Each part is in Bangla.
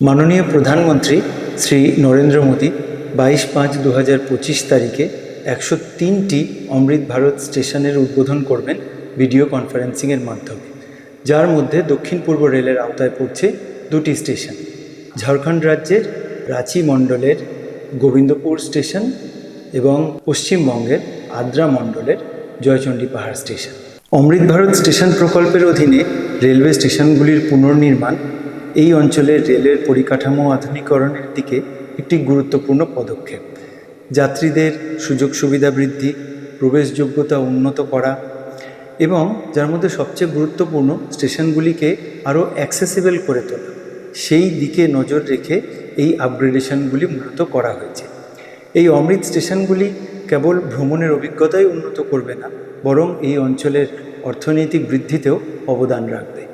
মাননীয় প্রধানমন্ত্রী শ্রী নরেন্দ্র মোদী বাইশ পাঁচ দু হাজার পঁচিশ তারিখে একশো তিনটি অমৃত ভারত স্টেশনের উদ্বোধন করবেন ভিডিও কনফারেন্সিংয়ের মাধ্যমে। যার মধ্যে দক্ষিণ পূর্ব রেলের আওতায় পড়ছে দুটি স্টেশন। ঝাড়খণ্ড রাজ্যের রাঁচি মণ্ডলের গোবিন্দপুর স্টেশন এবং পশ্চিমবঙ্গের আদ্রা মণ্ডলের জয়চণ্ডী পাহাড় স্টেশন। অমৃত ভারত স্টেশন প্রকল্পের অধীনে রেলওয়ে স্টেশনগুলির পুনর্নির্মাণ এই অঞ্চলের রেলের পরিকাঠামো আধুনিকরণের দিকে একটি গুরুত্বপূর্ণ পদক্ষেপ। যাত্রীদের সুযোগ সুবিধা বৃদ্ধি, প্রবেশযোগ্যতা উন্নত করা এবং যার মধ্যে সবচেয়ে গুরুত্বপূর্ণ স্টেশনগুলিকে আরও অ্যাক্সেসিবল করে তোলা। সেই দিকে নজর রেখে এই আপগ্রেডেশনগুলি মূলত করা হয়েছে। এই অমৃত স্টেশনগুলি কেবল ভ্রমণের অভিজ্ঞতাই উন্নত করবে না, বরং এই অঞ্চলের অর্থনৈতিক বৃদ্ধিতেও অবদান রাখবে।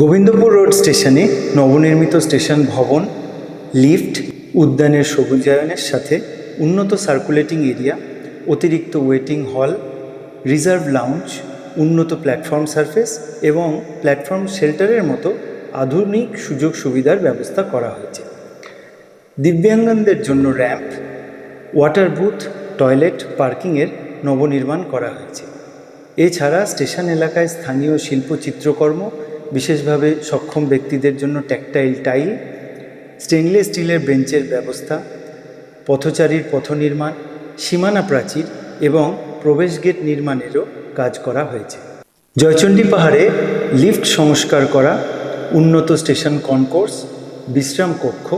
গোবিন্দপুর রোড স্টেশনে নবনির্মিত স্টেশন ভবন, লিফট, উদ্যানের সবুজায়নের সাথে উন্নত সার্কুলেটিং এরিয়া, অতিরিক্ত ওয়েটিং হল, রিজার্ভ লাউঞ্জ, উন্নত প্ল্যাটফর্ম সার্ফেস এবং প্ল্যাটফর্ম শেল্টারের মতো আধুনিক সুযোগ সুবিধার ব্যবস্থা করা হয়েছে। দিব্যাঙ্গনদের জন্য র্যাম্প, ওয়াটার বুথ, টয়লেট, পার্কিংয়ের নবনির্মাণ করা হয়েছে। এছাড়া স্টেশন এলাকায় স্থানীয় শিল্প চিত্রকর্ম বিশেষভাবে সক্ষম ব্যক্তিদের জন্য ট্যাকটাইল টাইল স্টেনলেস স্টিলের বেঞ্চের ব্যবস্থা, পথচারীর পথ নির্মাণ, সীমানা প্রাচীর এবং প্রবেশ গেট নির্মাণেরও কাজ করা হয়েছে। জয়চণ্ডী পাহাড়ে লিফট সংস্কার করা, উন্নত স্টেশন কনকোর্স, বিশ্রাম কক্ষ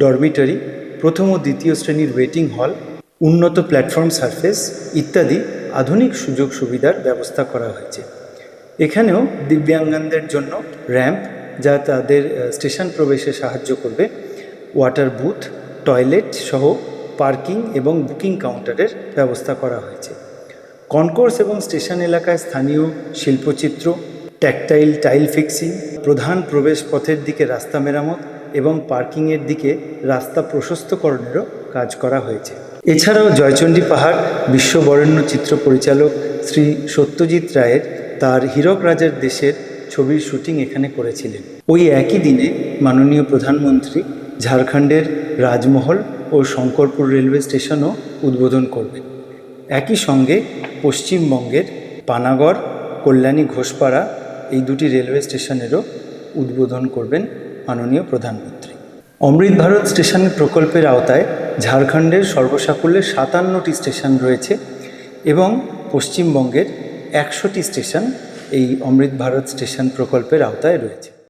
ডরমিটরি প্রথম ও দ্বিতীয় শ্রেণির ওয়েটিং হল উন্নত প্ল্যাটফর্ম সার্ফেস ইত্যাদি আধুনিক সুযোগ সুবিধার ব্যবস্থা করা হয়েছে। এখানেও দিব্যাঙ্গনদের জন্য র্যাম্প যা তাদের স্টেশন প্রবেশে সাহায্য করবে, ওয়াটার বুথ, টয়লেট সহ পার্কিং এবং বুকিং কাউন্টারের ব্যবস্থা করা হয়েছে। কনকোর্স এবং স্টেশন এলাকায় স্থানীয় শিল্পচিত্র, ট্যাকটাইল টাইল ফিক্সিং, প্রধান প্রবেশ পথের দিকে রাস্তা মেরামত এবং পার্কিংয়ের দিকে রাস্তা প্রশস্তকরণেরও কাজ করা হয়েছে। এছাড়াও জয়চণ্ডী পাহাড়, বিশ্ববরেণ্য চিত্র পরিচালক শ্রী সত্যজিৎ রায়ের তার হীরক রাজার দেশের ছবির শুটিং এখানে করেছিলেন। ওই একই দিনে মাননীয় প্রধানমন্ত্রী ঝাড়খণ্ডের রাজমহল ও শঙ্করপুর রেলওয়ে স্টেশনও উদ্বোধন করবেন। একই সঙ্গে পশ্চিমবঙ্গের পানাগড়, কল্যাণী ঘোষপাড়া এই দুটি রেলওয়ে স্টেশনেরও উদ্বোধন করবেন মাননীয় প্রধানমন্ত্রী। অমৃত ভারত স্টেশন প্রকল্পের আওতায় ঝাড়খণ্ডের সর্বসাকুল্যে সাতান্নটি স্টেশন রয়েছে এবং পশ্চিমবঙ্গের একশোটি স্টেশন এই অমৃত ভারত স্টেশন প্রকল্পের আওতায় রয়েছে।